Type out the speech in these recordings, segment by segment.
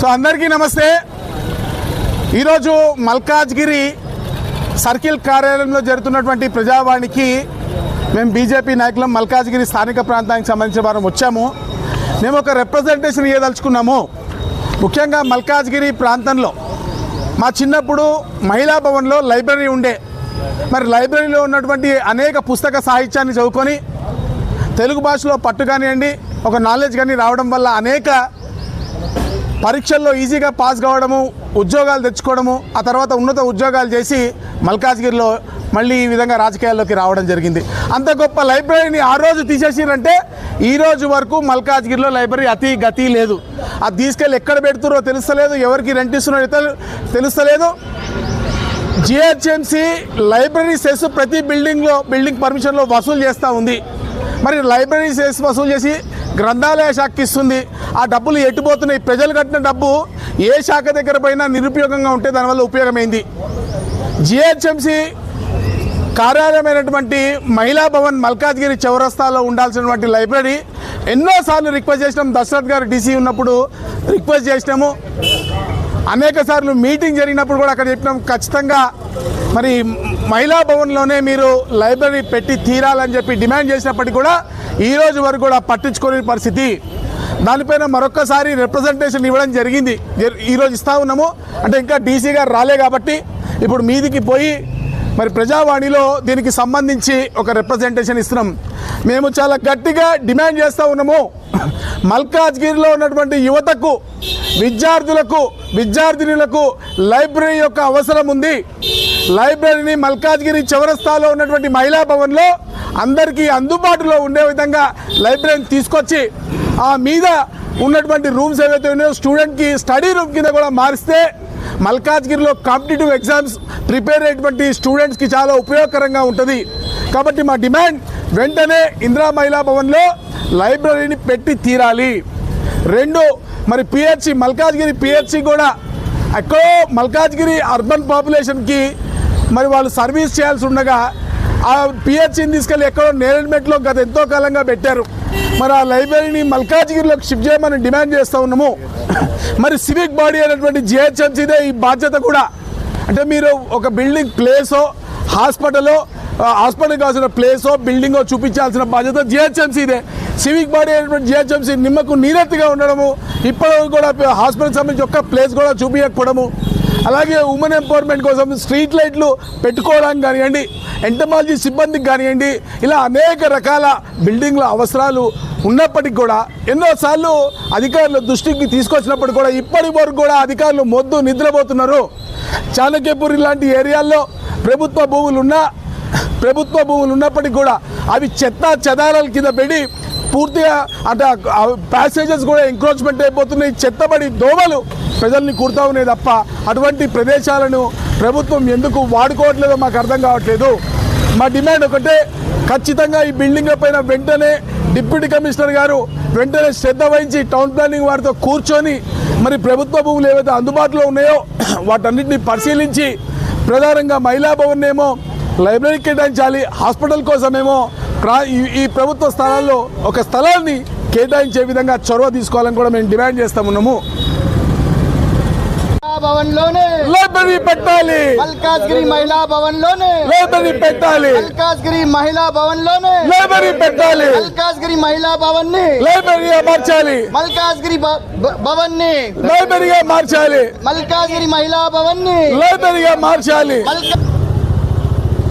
So అందరికీ నమస్తే. ఈరోజు మల్కాజ్గిరి సర్కిల్ కార్యాలయంలో జరుగుతున్నటువంటి ప్రజావాణికి మేము బీజేపీ నాయకులం మల్కాజ్గిరి స్థానిక ప్రాంతానికి సంబంధించిన వారం వచ్చాము. మేము ఒక రిప్రజెంటేషన్ ఇవ్వదలుచుకున్నాము ముఖ్యంగా మల్కాజ్గిరి ప్రాంతంలో మా చిన్నప్పుడు మహిళా భవన్లో లైబ్రరీ ఉండే. మరి లైబ్రరీలో ఉన్నటువంటి అనేక పుస్తక సాహిత్యాన్ని చదువుకొని తెలుగు భాషలో పట్టు కానివ్వండి ఒక నాలెడ్జ్ కానీ రావడం వల్ల అనేక పరీక్షల్లో ఈజీగా పాస్ కావడము ఉద్యోగాలు తెచ్చుకోవడము ఆ తర్వాత ఉన్నత ఉద్యోగాలు చేసి మల్కాజ్గిరిలో మళ్ళీ ఈ విధంగా రాజకీయాల్లోకి రావడం జరిగింది. అంత గొప్ప లైబ్రరీని ఆ రోజు తీసేసిరంటే ఈ రోజు వరకు మల్కాజ్గిరిలో లైబ్రరీ అతి గతి లేదు. అది తీసుకెళ్ళి ఎక్కడ పెడుతురో తెలుస్తలేదు ఎవరికి రెంట్ ఇస్తున్నారో తెలు- తెలుస్తలేదు. జిహెచ్ఎంసి లైబ్రరీ సెస్ ప్రతి బిల్డింగ్లో బిల్డింగ్ పర్మిషన్లో వసూలు చేస్తూ ఉంది. మరి లైబ్రరీ సెస్ వసూలు చేసి గ్రంథాలయ శాఖకి ఇస్తుంది. ఆ డబ్బులు ఎట్టుపోతున్నాయి ప్రజలు కట్టిన డబ్బు ఏ శాఖ దగ్గర పోయినా నిరుపయోగంగా ఉంటే దానివల్ల ఉపయోగమైంది? జిహెచ్ఎంసి కార్యాలయమైనటువంటి మహిళా భవన్ మల్కాజ్గిరి చౌరస్తాలో ఉండాల్సినటువంటి లైబ్రరీ ఎన్నోసార్లు రిక్వెస్ట్ చేసినాం. దశరథ్ గారు డీసీ ఉన్నప్పుడు రిక్వెస్ట్ చేసినాము. అనేక సార్లు మీటింగ్ జరిగినప్పుడు కూడా అక్కడ చెప్పినాం. ఖచ్చితంగా మరి మహిళా భవన్లోనే మీరు లైబ్రరీ పెట్టి తీరాలని చెప్పి డిమాండ్ చేసినప్పటికీ కూడా ఈ రోజు వరకు కూడా పట్టించుకోని పరిస్థితి. దానిపైన మరొకసారి రిప్రజెంటేషన్ ఇవ్వడం జరిగింది. ఈరోజు ఇస్తా ఉన్నాము. అంటే ఇంకా డీసీ గారు రాలే కాబట్టి ఇప్పుడు మీదికి పోయి మరి ప్రజావాణిలో దీనికి సంబంధించి ఒక రిప్రజెంటేషన్ ఇస్తున్నాం. మేము చాలా గట్టిగా డిమాండ్ చేస్తూ ఉన్నాము. మల్కాజ్గిరిలో ఉన్నటువంటి యువతకు విద్యార్థులకు విద్యార్థినులకు లైబ్రరీ యొక్క అవసరం ఉంది. లైబ్రరీని మల్కాజ్గిరి చౌరస్తాలో ఉన్నటువంటి మహిళా భవన్లో అందరికీ అందుబాటులో ఉండే విధంగా లైబ్రరీని తీసుకొచ్చి ఆ మీద ఉన్నటువంటి రూమ్స్ ఏవైతే ఉన్నాయో స్టూడెంట్కి స్టడీ రూమ్ కింద కూడా మారిస్తే మల్కాజ్గిరిలో కాంపిటేటివ్ ఎగ్జామ్స్ ప్రిపేర్ అయ్యేటువంటి స్టూడెంట్స్కి చాలా ఉపయోగకరంగా ఉంటుంది. కాబట్టి మా డిమాండ్ వెంటనే ఇందిరా మహిళా భవన్లో లైబ్రరీని పెట్టి తీరాలి. రెండు మరి పిహెచ్సి మల్కాజ్గిరి పిహెచ్సి కూడా ఎక్కడో మల్కాజ్గిరి అర్బన్ పాపులేషన్కి మరి వాళ్ళు సర్వీస్ చేయాల్సి ఉండగా ఆ పిహెచ్సిని తీసుకెళ్ళి ఎక్కడో నేరెడ్మెట్లో గత ఎంతో కాలంగా పెట్టారు. మరి ఆ లైబ్రరీని మల్కాజ్గిరిలోకి షిఫ్ట్ చేయమని డిమాండ్ చేస్తూ ఉన్నాము. మరి సివిక్ బాడీ అనేటువంటి జిహెచ్ఎంసీదే ఈ బాధ్యత కూడా. అంటే మీరు ఒక బిల్డింగ్ ప్లేసో హాస్పిటలో హాస్పిటల్ కావాల్సిన ప్లేసో బిల్డింగో చూపించాల్సిన బాధ్యత జిహెచ్ఎంసీదే సివిక్ బాడీ అయినటువంటి జిహెచ్ఎంసీ నిమ్మకు నీరెత్తిగా ఉండడము ఇప్పటివరకు కూడా హాస్పిటల్ సంబంధించి ఒక్క ప్లేస్ కూడా చూపించకపోవడము అలాగే ఉమెన్ ఎంపవర్మెంట్ కోసం స్ట్రీట్ లైట్లు పెట్టుకోవడానికి కానివ్వండి ఎంటమాలజీ సిబ్బందికి కానివ్వండి ఇలా అనేక రకాల బిల్డింగ్ల అవసరాలు ఉన్నప్పటికీ కూడా ఎన్నోసార్లు అధికారుల దృష్టికి తీసుకొచ్చినప్పుడు కూడా ఇప్పటి వరకు కూడా అధికారులు మొద్దు నిద్రపోతున్నారు. చాణక్యపూర్ లాంటి ఏరియాల్లో ప్రభుత్వ భూములు ఉన్నా ప్రభుత్వ భూములు ఉన్నప్పటికీ కూడా అవి చెత్త చెదారాల కింద పెట్టి పూర్తిగా అంటే ప్యాసేజెస్ కూడా ఎంక్రోచ్మెంట్ అయిపోతున్నాయి చెత్తబడి దోమలు ప్రజల్ని కుడతా ఉన్నాయి తప్ప అటువంటి ప్రదేశాలను ప్రభుత్వం ఎందుకు వాడుకోవట్లేదో మాకు అర్థం కావట్లేదు. మా డిమాండ్ ఒకటే ఖచ్చితంగా ఈ బిల్డింగ్ పైన వెంటనే డిప్యూటీ కమిషనర్ గారు వెంటనే శ్రద్ధ వహించి టౌన్ ప్లానింగ్ వారితో కూర్చొని మరి ప్రభుత్వ భూములు ఏవైతే అందుబాటులో ఉన్నాయో వాటన్నిటిని పరిశీలించి ప్రధానంగా మహిళా భవన్ ఏమో లైబ్రరీ కేటాయించాలి హాస్పిటల్ కోసమేమో ప్రా- ఈ- ఈ ప్రభుత్వ స్థలాల్లో ఒక స్థలాన్ని కేటాయించే విధంగా చొరవ తీసుకోవాలని కూడా మేము డిమాండ్ చేస్తామున్నాము భవన్లోనే లైబ్రరీ పెట్టాలి మల్కాజ్గిరి మహిళా భవన్లోనే లైబ్రరీ పెట్టాలి మల్కాజ్గిరి మహిళా భవన్లోనే లైబ్రరీ పెట్టాలి మల్కాజ్గిరి మహిళా భవన్ని లైబ్రరీగా మార్చాలి మల్కాజ్గిరి భ- భ- భవన్ని లైబ్రరీగా మార్చాలి మల్కాజ్గిరి మహిళా భవన్ని లైబ్రరీగా మార్చాలి మల్కా-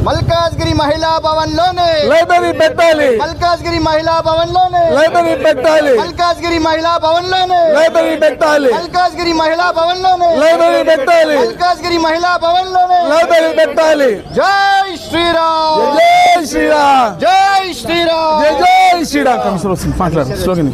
మల్కాజ్గిరి మహిళా భవన్లోనే లైబ్రరీ పెట్టాలి. మల్కాజ్గిరి మహిళా భవన్లోనే లైబ్రరీ పెట్టాలి. మల్కాజ్గిరి మహిళా భవన్లోనే లైబ్రరీ పెట్టాలి. మల్కాజ్గిరి మహిళా భవన్లోనే లైబ్రరీ పెట్టాలి. మల్కాజ్గిరి మహిళా భవన్లోనే లైబ్రరీ పెట్టాలి. జై శ్రీరామ్. జై శ్రీరామ్. జై శ్రీరామ్. జై శ్రీరామ్. కమిషనర్ వస్తుంది. మాట్లాడు. స్లోగన్.